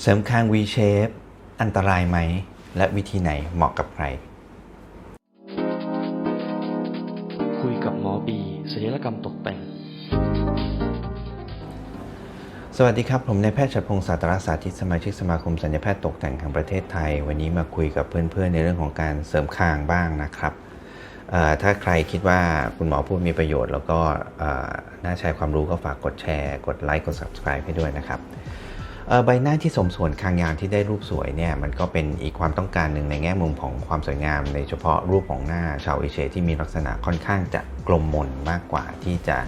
เสริมคาง V shape อันตรายไหม และวิธีไหนเหมาะกับใคร คุยกับหมอบีศัลยกรรมตกแต่ง สวัสดีครับ ผมนายแพทย์ชัดพงศ์สาตรสาธิตสมาชิกสมาคมสัญญาแพทย์ตกแต่งแห่งประเทศไทย วันนี้มาคุยกับเพื่อนๆ ในเรื่องของการเสริมคางบ้างนะครับเอ่อถ้าใครคิดว่าคุณหมอพูดมีประโยชน์ แล้วก็เอ่อน่าใช้ความรู้ก็ฝากกดแชร์ กดไลค์ กด subscribe ให้ด้วยนะครับเอ่อ ใบหน้าที่สมส่วนคางยาวที่ได้รูปสวยเนี่ยมันก็เป็นอีกความต้องการหนึ่งในแง่มุมของความสวยงาม ในเฉพาะรูปของหน้าชาวเอเชียที่มีลักษณะค่อนข้างจะกลมมนมากกว่าที่จะ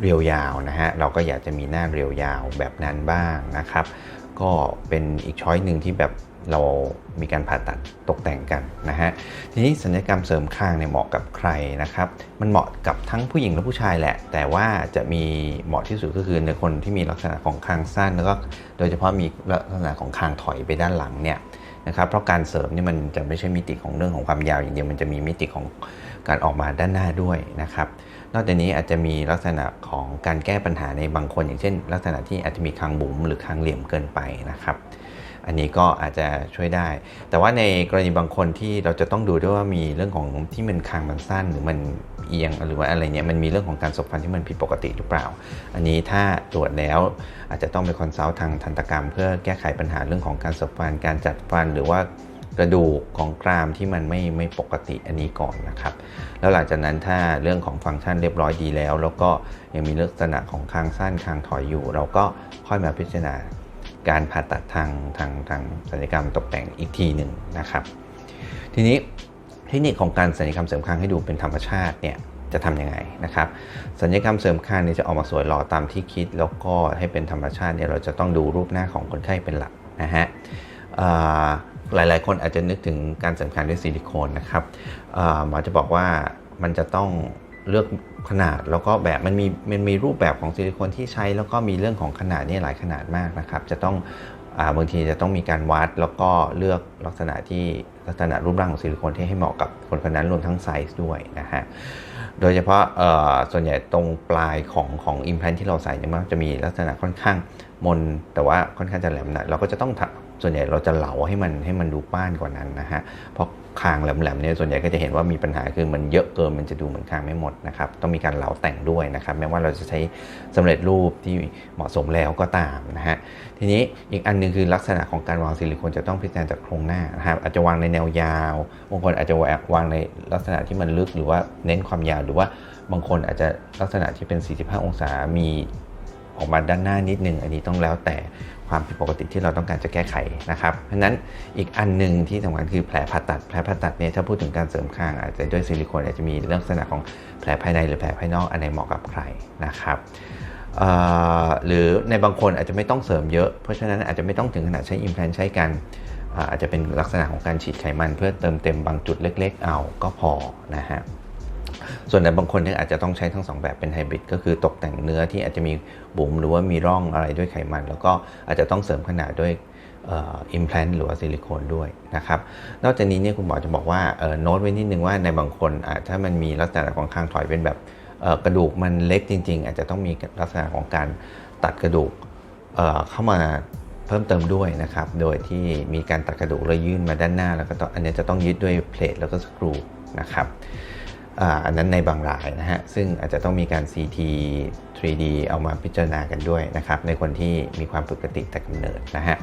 เรียวยาวนะฮะเราก็อยากจะมีหน้าเรียวยาวแบบนั้นบ้างนะครับ ก็เป็นอีกช้อยหนึ่งที่แบบเรามีการผ่าตัดตกแต่งกันนะฮะ ทีนี้สัญญกรรมเสริมคางเนี่ยเหมาะกับใครนะครับ มันเหมาะกับทั้งผู้หญิงและผู้ชายแหละ แต่ว่าจะมีเหมาะที่สุดก็คือในคนที่มีลักษณะของคางสั้น แล้วก็โดยเฉพาะมีลักษณะของคางถอยไปด้านหลังเนี่ยนะครับ เพราะการเสริมนี่มันจะไม่ใช่มิติของเรื่องของความยาวอย่างเดียว มันจะมีมิติของการออกมาด้านหน้าด้วยนะครับ นอกจากนี้อาจจะมีลักษณะของการแก้ปัญหาในบางคน อย่างเช่น ลักษณะที่อาจจะมีคางบุ๋มหรือคางเหลี่ยมเกินไปนะครับ อันนี้ก็อาจจะช่วยได้ แต่ว่าในกรณีบางคนที่เราจะต้องดูด้วยว่ามีเรื่องของที่มันคางมันสั้นหรือมันเอียงหรือว่าอะไรเนี่ยมันมีเรื่องของการสบฟันที่มันผิดปกติหรือเปล่า อันนี้ถ้าตรวจแล้วอาจจะต้องไปคอนซัลท์ทางทันตกรรม เพื่อแก้ไขปัญหาเรื่องของการสบฟันการจัดฟันหรือว่า กระดูกของกรามที่มันไม่ไม่ปกติอันนี้ก่อนนะครับ แล้วหลังจากนั้นถ้าเรื่องของฟังก์ชันเรียบร้อยดีแล้ว แล้วก็ยังมีลักษณะของคางสั้นคางถอยอยู่ เราก็ค่อยมาพิจารณาการผ่าตัดทางทางทางศัลยกรรมตกแต่งอีกทีหนึ่งนะครับ ทีนี้เทคนิคของการศัลยกรรมเสริมคางให้ดูเป็นธรรมชาติเนี่ยจะทำยังไงนะครับศัลยกรรมเสริมคางเนี่ยจะออกมาสวยหล่อตามที่คิด แล้วก็ให้เป็นธรรมชาติเนี่ยเราจะต้องดูรูปหน้าของคนไข้เป็นหลักนะฮะ หลาย ๆ คนอาจจะนึกถึงการเสริมคางด้วยซิลิโคนนะครับหมอจะบอกว่ามันจะต้องเลือกขนาดแล้วก็แบบมันมีมันมีรูปแบบของซิลิโคนที่ใช้ แล้วก็มีเรื่องของขนาดนี่หลายขนาดมากนะครับ จะต้องอาบางทีจะต้องมีการวัดแล้วก็เลือกลักษณะที่ลักษณะรูปร่างของซิลิโคนที่ให้เหมาะกับคนคนนั้นรวมทั้งไซส์ด้วยนะฮะ โดยเฉพาะส่วนใหญ่ตรงปลายของของอิมแพลนที่เราใส่เนี่ยมันจะมีลักษณะค่อนข้างมนแต่ว่าค่อนข้างจะแหลมหนะเราก็จะต้อง ส่วนใหญ่เราจะเหลาให้มันให้มันดูป้านกว่านั้นนะฮะเพราะคางแหลมๆเนี่ยส่วนใหญ่ก็จะเห็นว่ามีปัญหาคือมันเยอะเกินมันจะดูเหมือนคางไม่หมดนะครับต้องมีการเหลาแต่งด้วยนะครับแม้ว่าเราจะใช้สำเร็จรูปที่เหมาะสมแล้วก็ตามนะฮะทีนี้อีกอันหนึงคือลักษณะของการวางซิลิโคนจะต้องพิจารณาจากโครงหน้านะครับอาจจะวางในแนวยาวบางคนอาจจะวางในลักษณะที่มันลึกหรือว่าเน้นความยาวหรือว่าบางคนอาจจะลักษณะที่เป็น 45 องศามี ออกมาด้านหน้านิดนึง อันนี้ต้องแล้วแต่ความผิดปกติที่เราต้องการจะแก้ไขนะครับเพราะฉะนั้นอีกอันหนึ่งที่สำคัญคือแผลผ่าตัดแผลผ่าตัดเนี่ยถ้าพูดถึงการเสริมคางอาจจะด้วยซิลิโคนอาจจะมีลักษณะของแผลภายในหรือแผลภายนอกอันไหนเหมาะกับใครนะครับหรือในบางคนอาจจะไม่ต้องเสริมเยอะ เพราะฉะนั้นอาจจะไม่ต้องถึงขนาดใช้อิมแพลนใช้กันอาอาจจะเป็นลักษณะของการฉีดไขมันเพื่อเติมเต็มบางจุดเล็ก ๆ เอาก็พอนะฮะ ส่วนในบางคนเนี่ยอาจจะต้องใช้ทั้งสองแบบเป็นไฮบริดก็คือตกแต่งเนื้อที่อาจจะมีบุ๋มหรือว่ามีร่องอะไรด้วยไขมัน แล้วก็อาจจะต้องเสริมขนาดด้วยอิมแพลนหรือว่าซิลิโคนด้วยนะครับ นอกจากนี้เนี่ยคุณหมอจะบอกว่าโน้ตไว้นิดนึงว่าในบางคนอาจถ้ามันมีลักษณะของคางถอยเป็นแบบกระดูกมันเล็กจริง ๆ อาจจะต้องมีลักษณะของการตัดกระดูกเเข้ามาเพิ่มเติมด้วยนะครับ โดยที่มีการตัดกระดูกแล้วยื่นมาด้านหน้า แล้วก็อันนี้จะต้องยึดด้วยเพลทแล้วก็สกรูนะครับ อันนั้นในบางรายนะฮะ ซึ่งอาจจะต้องมีการ CT 3D เอามาพิจารณากันด้วยนะครับ ในคนที่มีความปกติแต่กำเนิดนะฮะ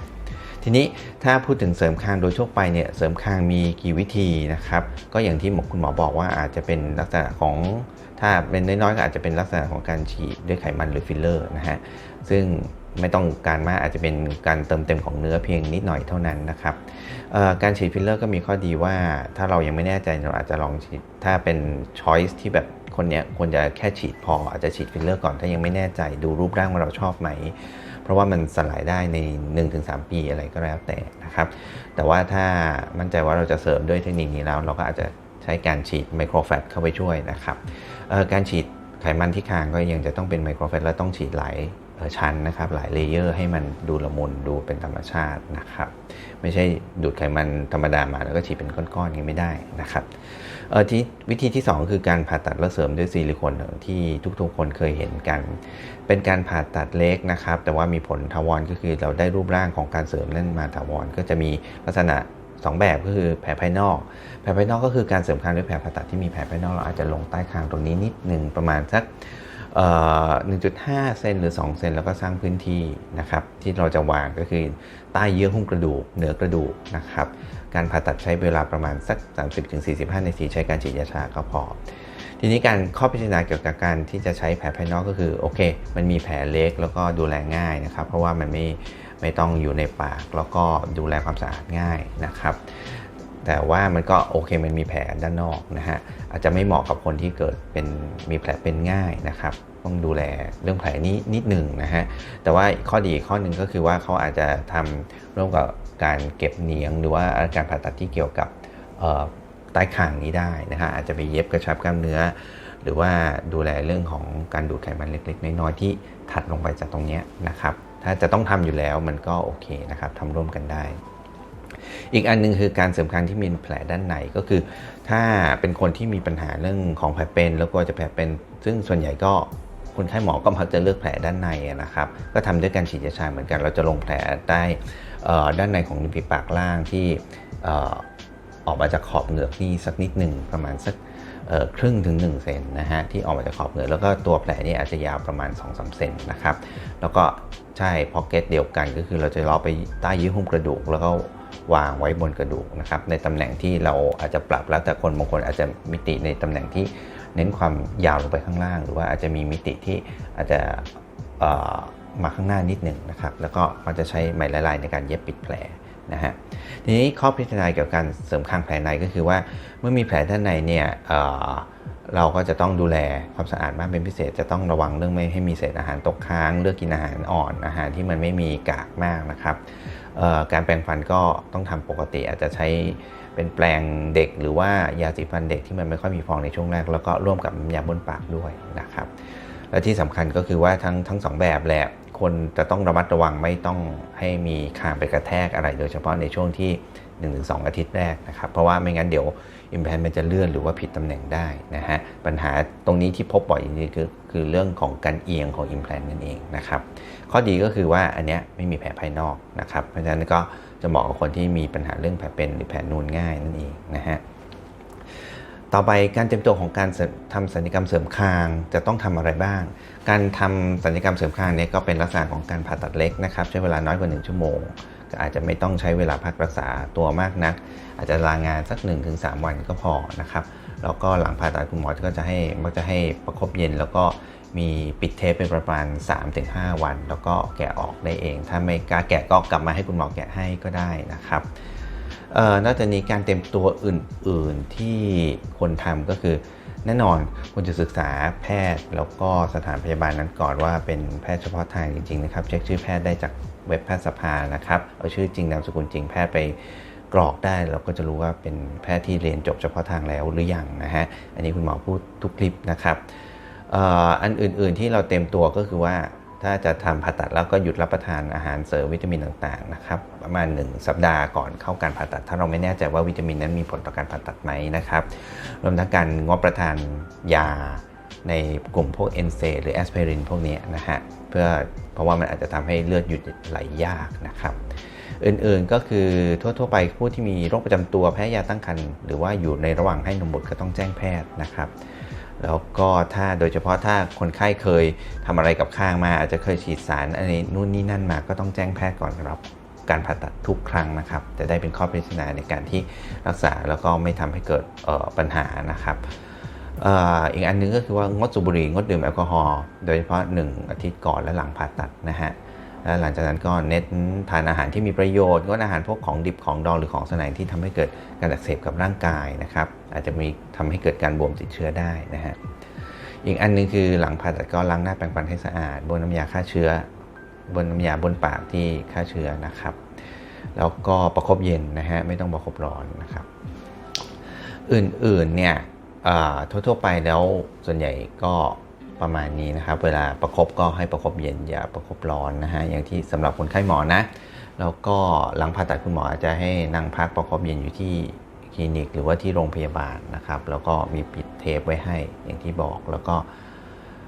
ทีนี้ถ้าพูดถึงเสริมคางโดยทั่วไปเนี่ย เสริมคางมีกี่วิธีนะครับ ก็อย่างที่หมอคุณหมอบอกว่าอาจจะเป็นลักษณะของถ้าเป็นน้อยๆก็อาจจะเป็นลักษณะของการฉีดด้วยไขมันหรือฟิลเลอร์นะฮะ ซึ่งไม่ต้องการมากอาจจะเป็นการเติมเต็มของเนื้อเพียงนิดหน่อยเท่านั้นนะครับ การฉีดฟิลเลอร์ก็มีข้อดีว่าถ้าเรายังไม่แน่ใจเราอาจจะลองฉีดถ้าเป็นช้อยส์ที่แบบคนเนี้ยควรจะแค่ฉีดพออาจจะฉีดฟิลเลอร์ก่อนถ้ายังไม่แน่ใจดูรูปร่างว่าเราชอบไหม เพราะว่ามันสลายได้ใน 1-3 ปีอะไรก็แล้วแต่นะครับ แต่ว่าถ้ามั่นใจว่าเราจะเสริมด้วยเทคนิคนี้แล้ว เราก็อาจจะใช้การฉีดไมโครแฟตเข้าไปช่วยนะครับการฉีดไขมันที่คางก็ยังจะต้องเป็นไมโครแฟตและต้องฉีดหลาย ชั้นนะครับ หลายเลเยอร์ให้มันดูละมุนดูเป็นธรรมชาตินะครับ ไม่ใช่ดูดไขมันธรรมดามาแล้วก็ฉีดเป็นก้อนๆอย่างนี้ไม่ได้นะครับเออที่วิธีที่ 2 คือการผ่าตัดและเสริมด้วยซิลิโคนที่ทุกๆคนเคยเห็นกัน เป็นการผ่าตัดเล็กนะครับ แต่ว่ามีผลทาวรก็คือเราได้รูปร่างของการเสริมนั่นมาถาวรก็จะมีลักษณะ2 แบบก็คือแผลภายนอก แผลภายนอกก็คือการเสริมคางด้วยแผลผ่าตัดที่มีแผลภายนอกเราอาจจะลงใต้คางตรงนี้นิดหนึ่งประมาณสัก 1.5 เซนหรือ 2 เซนแล้วก็สร้างพื้นที่นะครับที่เราจะวางก็คือใต้เยื่อหุ้มกระดูก เหนือกระดูกนะครับการผ่าตัดใช้เวลาประมาณสัก 30-45 นาทีใช้การฉีดยาชาก็พอ ทีนี้การข้อพิจารณาเกี่ยวกับการที่จะใช้แผลภายนอกก็คือโอเค มันมีแผลเล็กแล้วก็ดูแลง่ายนะครับ เพราะว่ามันไม่ไม่ต้องอยู่ในปากแล้วก็ดูแลความสะอาดง่ายนะครับ แต่ว่ามันก็โอเคมันมีแผลด้านนอกนะฮะอาจจะไม่เหมาะกับคนที่เกิดเป็นมีแผลเป็นง่ายนะครับต้องดูแลเรื่องแผลนี้นิดหนึ่งนะฮะแต่ว่าข้อดีข้อหนึ่งก็คือว่าเขาอาจจะทำร่วมกับการเก็บเนียง หรือว่าการผ่าตัดที่เกี่ยวกับใต้คางนี้ได้นะฮะอาจจะไปเย็บกระชับกล้ามเนื้อ หรือว่าดูแลเรื่องของการดูดไขมันเล็กๆ น้อยๆที่ถัดลงไปจากตรงนี้นะครับถ้าจะต้องทำอยู่แล้วมันก็โอเคนะครับทำร่วมกันได้ อีกอันหนึงคือการเสริมคางที่มีแผลด้านในก็คือ ถ้าเป็นคนที่มีปัญหาเรื่องของแผลเป็น แล้วก็จะแผลเป็น ซึ่งส่วนใหญ่ก็คนไข้หมอก็มักจะเลือกแผลด้านในนะครับ ก็ทำด้วยการฉีดยาชาเหมือนกัน เราจะลงแผลใต้ด้านในของริมฝีปากล่างที่ออกมาจากขอบเหงือกนี่สักนิดหนึ่งประมาณสักครึ่งถึง1เซนนะฮะที่ออกมาจากขอบเหงือกแล้วก็ตัวแผลนี่อาจจะยาวประมาณ 2-3เซนนะครับแล้วก็ใช่พ็อกเก็ตเดียวกันก็คือเราจะล้อไปใต้ยื่อหุ้มกระดูก แล้วก็ วางไว้บนกระดูกนะครับในตำแหน่งที่เราอาจจะปรับแล้วแต่คนบางคนอาจจะมิติในตำแหน่งที่เน้นความยาวลงไปข้างล่าง หรือว่าอาจจะมีมิติที่อาจจะมาข้างหน้านิดหนึ่งนะครับแล้วก็มันจะใช้ไหมละลายในการเย็บปิดแผลนะฮะทีนี้ข้อพิจารณาเกี่ยวกับการเสริมคางแผลในก็คือว่าเมื่อมีแผลด้านในเนี่ยเเราก็จะต้องดูแลความสะอาดมากเป็นพิเศษ จะต้องระวังเรื่องไม่ให้มีเศษอาหารตกค้าง เลือกกินอาหารอ่อนอาหารที่มันไม่มีกากมากนะครับ การแปรงฟันก็ต้องทำปกติอาจจะใช้เป็นแปรงเด็ก หรือว่ายาสีฟันเด็กที่มันไม่ค่อยมีฟองในช่วงแรก แล้วก็ร่วมกับยาบนปากด้วยนะครับ และที่สำคัญก็คือว่าทั้งทั้งสองแบบแหละคนจะต้องระมัดระวังไม่ต้องให้มีคางไปกระแทกอะไร โดยเฉพาะในช่วงที่ 1-2 อาทิตย์แรกนะครับ เพราะว่าไม่งั้นเดี๋ยวอิมแพนมันจะเลื่อนหรือว่าผิดตำแหน่งได้นะฮะ ปัญหาตรงนี้ที่พบบ่อยจริงๆคือ คือเรื่องของการเอียงของอิมแพนนั่นเองนะครับข้อดีก็คือว่าอันเนี้ยไม่มีแผลภายนอกนะครับเพราะฉะนั้นก็จะเหมาะกับคนที่มีปัญหาเรื่องแผลเป็นหรือแผลนูนง่ายนั่นเองนะฮะต่อไปการเตรียมตัวของการเสริมทำศัลยกรรมเสริมคางจะต้องทำอะไรบ้าง การทำศัลยกรรมเสริมคางเนี่ยก็เป็นลักษณะของการผ่าตัดเล็กนะครับใช้เวลาน้อยกว่า 1 ชั่วโมง ก็อาจจะไม่ต้องใช้เวลาพักรักษาตัวมากนัก อาจจะลางานสัก 1-3 วันก็พอนะครับ แล้วก็หลังผ่าตัดคุณหมอก็จะให้มักจะให้ประคบเย็น แล้วก็มีปิดเทปเป็นประมาณ 3-5 วัน แล้วก็แกะออกได้เอง ถ้าไม่กล้าแกะก็กลับมาให้คุณหมอแกะให้ก็ได้นะครับออนอกจากนี้การเตรียมตัวอื่น ๆที่ควรทำก็คือแน่นอนควรจะศึกษาแพทย์แล้วก็สถานพยาบาลนั้นก่อนว่าเป็นแพทย์เฉพาะทางจริง ๆ นะครับ เช็คชื่อแพทย์ได้จากเว็บแพทยสภานะครับ เอาชื่อจริงนามสกุลจริงแพทย์ไป กรอกได้เราก็จะรู้ว่าเป็นแพทย์ที่เรียนจบเฉพาะทางแล้วหรือยังนะฮะอันนี้คุณหมอพูดทุกคลิปนะครับอันอื่นๆที่เราเต็มตัวก็คือว่าถ้าจะทำผ่าตัดแล้วก็หยุดรับประทานอาหารเสริมวิตามินต่างๆนะครับประมาณ 1 สัปดาห์ก่อนเข้าการผ่าตัด ถ้าเราไม่แน่ใจว่าวิตามินนั้นมีผลต่อการผ่าตัดไหมนะครับรวมทั้งการงดประทานยาในกลุ่มพวกเอนเซหรือแอสไพรินพวกนี้นะฮะเพื่อเพราะว่ามันอาจจะทำให้เลือดหยุดไหลยากนะครับ อื่นๆ ก็คือทั่วๆ ไปผู้ที่มีโรคประจำตัวแพ้ยาตั้งครรภ์หรือว่าอยู่ในระหว่างให้นมบุตรก็ต้องแจ้งแพทย์นะครับ แล้วก็ถ้าโดยเฉพาะถ้าคนไข้เคยทำอะไรกับข้างมา อาจจะเคยฉีดสารอะไรนู่นนี่นั่นมาก็ต้องแจ้งแพทย์ก่อนรับการผ่าตัดทุกครั้งนะครับ จะได้เป็นข้อพิจารณาในการที่รักษาแล้วก็ไม่ทำให้เกิดออปัญหานะครับอีกอันหนึงก็คือว่างดสูบบุหรี่งดดื่มแอลกอฮอล์โดยเฉพาะ 1 อาทิตย์ก่อนและหลังผ่าตัดนะฮะ แล้วหลังจากนั้นก็เน้นทานอาหารที่มีประโยชน์งดอาหารพวกของดิบของดองหรือของแสลงที่ทำให้เกิดการอักเสบกับร่างกายนะครับ อาจจะมีทำให้เกิดการบวมติดเชื้อได้นะฮะอีกอันหนึงคือหลังผ่าตัดก็ล้างหน้าแปรงฟันให้สะอาดบนน้ำยาฆ่าเชื้อ บนน้ำยาบนปากที่ฆ่าเชื้อนะครับ แล้วก็ประคบเย็นนะฮะไม่ต้องประคบร้อนนะครับ อื่นๆเนี่ยทั่วๆไปแล้วส่วนใหญ่ก็ ประมาณนี้นะครับ เวลาประคบก็ให้ประคบเย็นอย่าประคบร้อนนะฮะอย่างที่สำหรับคนไข้หมอนะ แล้วก็หลังผ่าตัดคุณหมออาจจะให้นั่งพักประคบเย็นอยู่ที่คลินิก หรือว่าที่โรงพยาบาลนะครับ แล้วก็มีปิดเทปไว้ให้อย่างที่บอกแล้วก็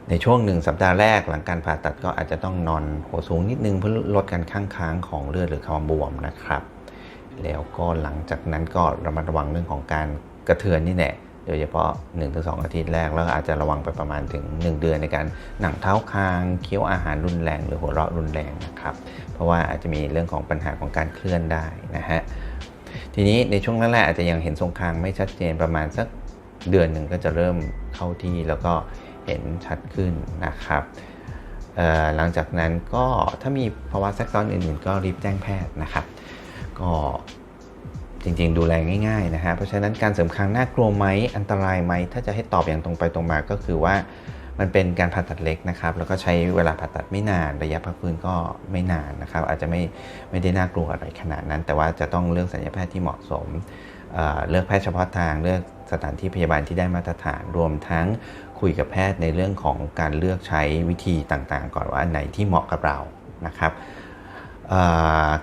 ในช่วงหนึ่งสัปดาห์แรกหลังการผ่าตัดก็อาจจะต้องนอนหัวสูงนิดนึงเพื่อลดการข้างค้างของเลือดหรือความบวมนะครับ แล้วก็หลังจากนั้นก็ระมัดระวังเรื่องของการกระเทือนนี่แหละ โดยเฉพาะ 1-2 อาทิตย์แรก แล้วอาจจะระวังไปประมาณถึง 1 เดือนในการหนังเท้าคางเคี้ยวอาหารรุนแรง หรือหัวเราะรุนแรงนะครับ เพราะว่าอาจจะมีเรื่องของปัญหาของการเคลื่อนได้นะฮะทีนี้ในช่วงแรกๆอาจจะยังเห็นทรงคางไม่ชัดเจนประมาณสักเดือนหนึ่งก็จะเริ่มเข้าที่แล้วก็เห็นชัดขึ้นนะครับหลังจากนั้นก็ถ้ามีภาวะแทรกซ้อนอื่นๆ ก็รีบแจ้งแพทย์นะครับ ก็ จริงๆ ดูแลง่ายๆนะฮะ เพราะฉะนั้นการเสริมคางน่ากลัวไหมอันตรายไหม ถ้าจะให้ตอบอย่างตรงไปตรงมาก็คือว่ามันเป็นการผ่าตัดเล็กนะครับ แล้วก็ใช้เวลาผ่าตัดไม่นาน ระยะพักฟื้นก็ไม่นานนะครับ อาจจะไม่ไม่ได้น่ากลัวอะไรขนาดนั้น แต่ว่าจะต้องเลือกสัญญาแพทย์ที่เหมาะสมเเลือกแพทย์เฉพาะทาง เลือกสถานที่พยาบาลที่ได้มาตรฐาน รวมทั้งคุยกับแพทย์ในเรื่องของการเลือกใช้วิธีต่างๆ ก่อนว่าอันไหนที่เหมาะกับเรานะครับ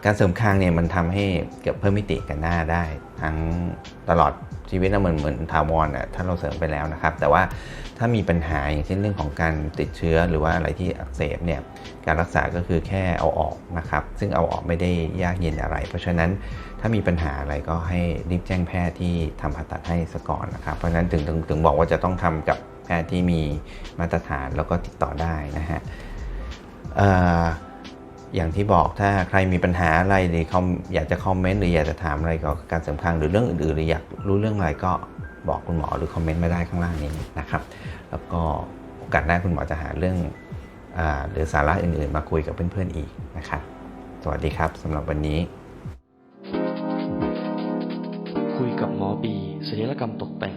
การเสริมคางเนี่ยมันทำให้เกิดเพิ่มมิติกันหน้าได้ ทั้งตลอดชีวิตนะเหมือนเหมือนทาวรอะถ้าเราเสริมไปแล้วนะครับ แต่ว่าถ้ามีปัญหาอย่างเช่นเรื่องของการติดเชื้อหรือว่าอะไรที่อักเสบเนี่ยการรักษาก็คือแค่เอาออกนะครับ ซึ่งเอาออกไม่ได้ยากเย็นอะไร เพราะฉะนั้นถ้ามีปัญหาอะไรก็ให้รีบแจ้งแพทย์ที่ทำผ่าตัดให้ซะก่อนนะครับ เพราะฉะนั้นถึงถึงถึงบอกว่าจะต้องทำกับแพทย์ที่มีมาตรฐานแล้วก็ติดต่อได้นะฮะเอย่างที่บอกถ้าใครมีปัญหาอะไรหรือเขาอยากจะคอมเมนต์หรืออยากจะถามอะไรเกี่ยวกับการเสริมคางหรือเรื่องอื่นๆหรืออยากรู้เรื่องอะไรก็บอกคุณหมอหรือคอมเมนต์มาได้ข้างล่างนี้นะครับ แล้วก็โอกาสหน้าคุณหมอจะหาเรื่องอาหรือสาระอื่นๆ มาคุยกับเพื่อนๆอีกนะครับ สวัสดีครับสำหรับวันนี้ คุยกับหมอบีศัลยกรรมตกแต่ง